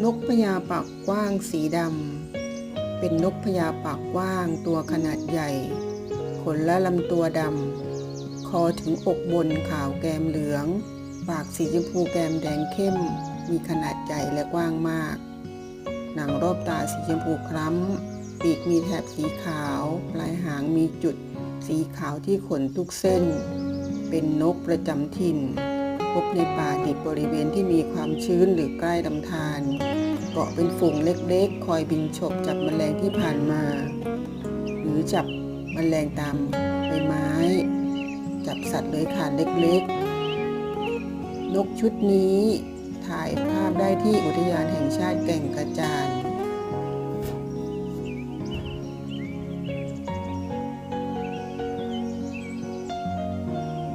นกพญาปากกว้างสีดำ เป็นนกพญาปากกว้างตัวขนาดใหญ่ ขนและลำตัวดำ คอถึงอกบนขาวแกมเหลือง ปากสีชมพูแกมแดงเข้ม มีขนาดใหญ่และกว้างมาก หนังรอบตาสีชมพูคล้ำ ปีกมีแถบสีขาว ปลายหางมีจุด สีขาวที่ขนทุกเส้น เป็นนกประจำถิ่น พบในป่าดิบบริเวณที่มีความชื้นหรือใกล้ลำธารเกาะเป็นฝูงเล็กๆ คอยบินฉกจับแมลงที่ผ่านมา หรือจับแมลงตามใบไม้ จับสัตว์เลื้อยคลานเล็กๆ นกชุดนี้ถ่ายภาพได้ที่อุทยานแห่งชาติแก่งกระจาน